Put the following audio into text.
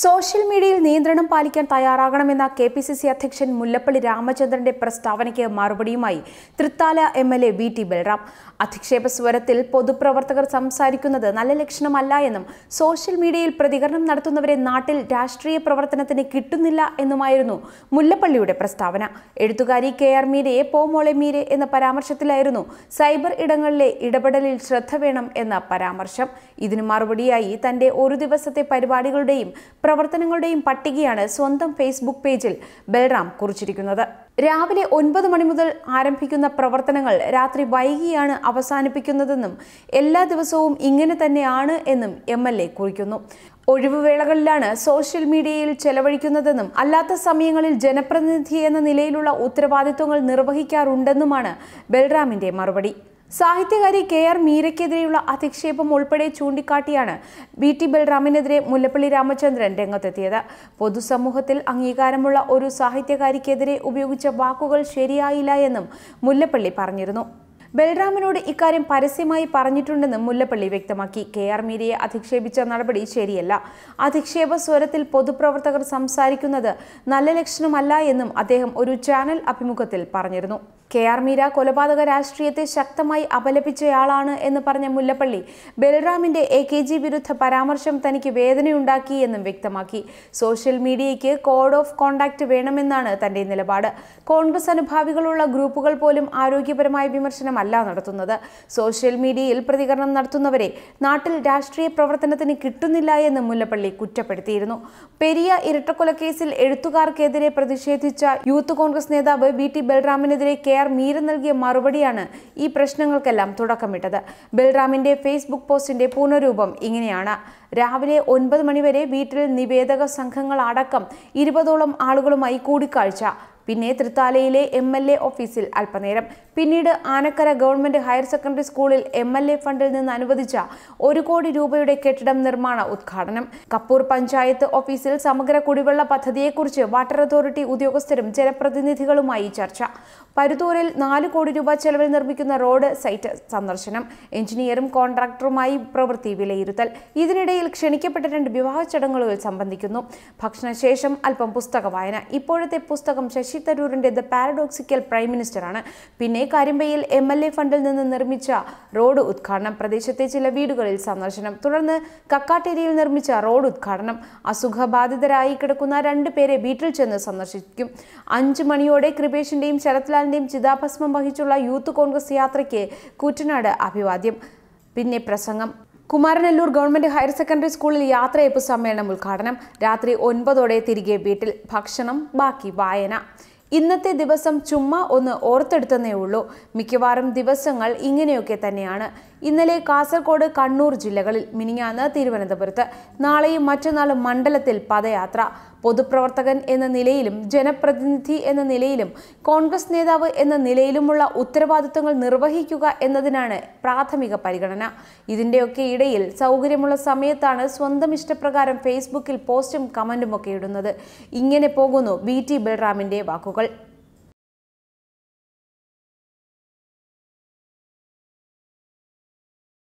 Social മീഡിയയിൽ നിയന്ത്രണം പാലിക്കാൻ തയ്യാറാകണമെന്ന കെ പി സി സി അധ്യക്ഷൻ മുല്ലപ്പള്ളി രാമചന്ദ്രന്റെ പ്രസ്താവനയ്ക്ക് മറുപടിയുമായി Thrithala M L A V T Balram. അധിക്ഷേപ സ്വരത്തിൽ പൊതുപ്രവർത്തകർ സംസാരിക്കുന്നത് നല്ല ലക്ഷണമല്ല എന്നും സോഷ്യൽ മീഡിയയിൽ പ്രതികരണം നടത്തുന്നവരെ നാട്ടിൽ രാഷ്ട്രീയ പ്രവർത്തനത്തിന് കിട്ടുന്നില്ല എന്നുമായിരുന്നു മുല്ലപ്പള്ളിയുടെ പ്രസ്താവന. എഴുത്തുകാരി കെ ആർ മീരയെ പോമോളെ മീരെ എന്ന പരാമർശത്തിലായിരുന്നു സൈബർ ഇടങ്ങളിലെ ഇടപെടലിൽ ശ്രദ്ധ വേണം എന്ന പരാമർശം. ഇതിന് മറുപടിയായി തന്റെ ഒരു ദിവസത്തെ പരിപാടികളുടെയും പ്രവർത്തനങ്ങളുടെയും പട്ടികയാണ് സ്വന്തം ഫേസ്ബുക്ക് പേജിൽ ബൽറാം കുറിച്ചിരിക്കുന്നത്. രാവിലെ ഒൻപത് മണി മുതൽ ആരംഭിക്കുന്ന പ്രവർത്തനങ്ങൾ രാത്രി വൈകിയാണ് അവസാനിപ്പിക്കുന്നതെന്നും എല്ലാ ദിവസവും ഇങ്ങനെ തന്നെയാണ് എന്നും എം കുറിക്കുന്നു. ഒഴിവുവേളകളിലാണ് സോഷ്യൽ മീഡിയയിൽ ചെലവഴിക്കുന്നതെന്നും അല്ലാത്ത സമയങ്ങളിൽ ജനപ്രതിനിധി എന്ന നിലയിലുള്ള ഉത്തരവാദിത്വങ്ങൾ നിർവഹിക്കാറുണ്ടെന്നുമാണ് ബൽറാമിന്റെ മറുപടി. സാഹിത്യകാരി കെ ആർ മീരയ്ക്കെതിരെയുള്ള അധിക്ഷേപം ഉൾപ്പെടെ ചൂണ്ടിക്കാട്ടിയാണ് ബി ടി ബൽറാമിനെതിരെ മുല്ലപ്പള്ളി രാമചന്ദ്രൻ രംഗത്തെത്തിയത്. പൊതുസമൂഹത്തിൽ അംഗീകാരമുള്ള ഒരു സാഹിത്യകാരിക്കെതിരെ ഉപയോഗിച്ച വാക്കുകൾ ശരിയായില്ല എന്നും മുല്ലപ്പള്ളി പറഞ്ഞിരുന്നു. ബൽറാമിനോട് ഇക്കാര്യം പരസ്യമായി പറഞ്ഞിട്ടുണ്ടെന്നും മുല്ലപ്പള്ളി വ്യക്തമാക്കി. കെ ആർ മീരയെ അധിക്ഷേപിച്ച നടപടി ശരിയല്ല. അധിക്ഷേപ സ്വരത്തിൽ പൊതുപ്രവർത്തകർ സംസാരിക്കുന്നത് നല്ല ലക്ഷണമല്ല എന്നും അദ്ദേഹം ഒരു ചാനൽ അഭിമുഖത്തിൽ പറഞ്ഞിരുന്നു. കെ ആർ മീര കൊലപാതക രാഷ്ട്രീയത്തെ ശക്തമായി അപലപിച്ചയാളാണ് എന്ന് പറഞ്ഞ മുല്ലപ്പള്ളി ബലറാമിന്റെ എ കെ ജി വിരുദ്ധ പരാമർശം തനിക്ക് വേദനയുണ്ടാക്കി എന്നും വ്യക്തമാക്കി. സോഷ്യൽ മീഡിയയ്ക്ക് കോഡ് ഓഫ് കോണ്ടാക്ട് വേണമെന്നാണ് തന്റെ നിലപാട്. കോൺഗ്രസ് അനുഭാവികളുള്ള ഗ്രൂപ്പുകൾ പോലും ആരോഗ്യപരമായ വിമർശനമല്ല നടത്തുന്നത്. സോഷ്യൽ മീഡിയയിൽ പ്രതികരണം നടത്തുന്നവരെ നാട്ടിൽ രാഷ്ട്രീയ പ്രവർത്തനത്തിന് കിട്ടുന്നില്ല എന്ന് മുല്ലപ്പള്ളി കുറ്റപ്പെടുത്തിയിരുന്നു. പെരിയ ഇരട്ടക്കൊലക്കേസിൽ എഴുത്തുകാർക്കെതിരെ പ്രതിഷേധിച്ച യൂത്ത് കോൺഗ്രസ് നേതാവ് വി ടി ബൽറാമിനെതിരെ കെ ആർ മീര നൽകിയ മറുപടിയാണ് ഈ പ്രശ്നങ്ങൾക്കെല്ലാം തുടക്കമിട്ടത്. ബൽറാമിന്റെ ഫേസ്ബുക്ക് പോസ്റ്റിന്റെ പുനരൂപം ഇങ്ങനെയാണ്. രാവിലെ ഒൻപത് മണിവരെ വീട്ടിൽ നിവേദക സംഘങ്ങൾ അടക്കം ഇരുപതോളം ആളുകളുമായി കൂടിക്കാഴ്ച. പിന്നെ തൃത്താലയിലെ എം എൽ എ ഓഫീസിൽ അല്പനേരം. പിന്നീട് ആനക്കര ഗവൺമെന്റ് ഹയർ സെക്കൻഡറി സ്കൂളിൽ എം എൽ എ ഫണ്ടിൽ നിന്ന് അനുവദിച്ച ഒരു കോടി രൂപയുടെ കെട്ടിടം നിർമ്മാണ ഉദ്ഘാടനം. കപ്പൂർ പഞ്ചായത്ത് ഓഫീസിൽ സമഗ്ര കുടിവെള്ള പദ്ധതിയെക്കുറിച്ച് വാട്ടർ അതോറിറ്റി ഉദ്യോഗസ്ഥരും ജനപ്രതിനിധികളുമായി ചർച്ച. പരുത്തൂരിൽ നാല് കോടി രൂപ ചെലവിൽ നിർമ്മിക്കുന്ന റോഡ് സൈറ്റ് സന്ദർശനം. എഞ്ചിനീയറും കോൺട്രാക്ടറുമായി പ്രവൃത്തി വിലയിരുത്തൽ. ഇതിനിടയിൽ ക്ഷണിക്കപ്പെട്ട രണ്ട് വിവാഹ ചടങ്ങുകൾ സംബന്ധിക്കുന്നു. ഭക്ഷണശേഷം അല്പം പുസ്തക വായന ഇപ്പോഴത്തെ പുസ്തകം ശശി തരൂരിന്റെ ദ പാരഡോക്സിക്കൽ പ്രൈം മിനിസ്റ്ററാണ് പിന്നെ കാര്യമ്പയിൽ എം എൽ എ ഫണ്ടിൽ നിന്ന് നിർമ്മിച്ച റോഡ് ഉദ്ഘാടനം പ്രദേശത്തെ ചില വീടുകളിൽ സന്ദർശനം തുടർന്ന് കക്കാട്ടേരിയിൽ നിർമ്മിച്ച റോഡ് ഉദ്ഘാടനം. അസുഖബാധിതരായി കിടക്കുന്ന രണ്ട് പേരെ വീട്ടിൽ ചെന്ന് സന്ദർശിക്കും. അഞ്ച് മണിയോടെ കൃപേഷിന്റെയും ശരത്ലാലിന്റെയും ചിതാഭസ്മം വഹിച്ചുള്ള യൂത്ത് കോൺഗ്രസ് യാത്രയ്ക്ക് കുറ്റനാട് അഭിവാദ്യം. പിന്നെ പ്രസംഗം. കുമാരനെല്ലൂർ ഗവൺമെന്റ് ഹയർ സെക്കൻഡറി സ്കൂളിൽ യാത്രയപ്പ് സമ്മേളനം ഉദ്ഘാടനം. രാത്രി ഒൻപതോടെ തിരികെ വീട്ടിൽ ഭക്ഷണം ബാക്കി വായന. ഇന്നത്തെ ദിവസം ചുമ്മാ ഒന്ന് ഓർത്തെടുത്തന്നേ ഉള്ളൂ. മിക്കവാറും ദിവസങ്ങൾ ഇങ്ങനെയൊക്കെ തന്നെയാണ്. ഇന്നലെ കാസർഗോഡ് കണ്ണൂർ ജില്ലകളിൽ മിനിങ്ങാന്ന് തിരുവനന്തപുരത്ത് നാളെയും മറ്റന്നാളും മണ്ഡലത്തിൽ പദയാത്ര. പൊതുപ്രവർത്തകൻ എന്ന നിലയിലും ജനപ്രതിനിധി എന്ന നിലയിലും കോൺഗ്രസ് നേതാവ് എന്ന നിലയിലുമുള്ള ഉത്തരവാദിത്തങ്ങൾ നിർവഹിക്കുക എന്നതിനാണ് പ്രാഥമിക പരിഗണന. ഇതിന്റെയൊക്കെ ഇടയിൽ സൗകര്യമുള്ള സമയത്താണ് സ്വന്തം ഇഷ്ടപ്രകാരം ഫേസ്ബുക്കിൽ പോസ്റ്റും കമന്റുമൊക്കെ ഇടുന്നത്. ഇങ്ങനെ പോകുന്നു ബി ടി ബൽറാമിന്റെ വാക്കുകൾ.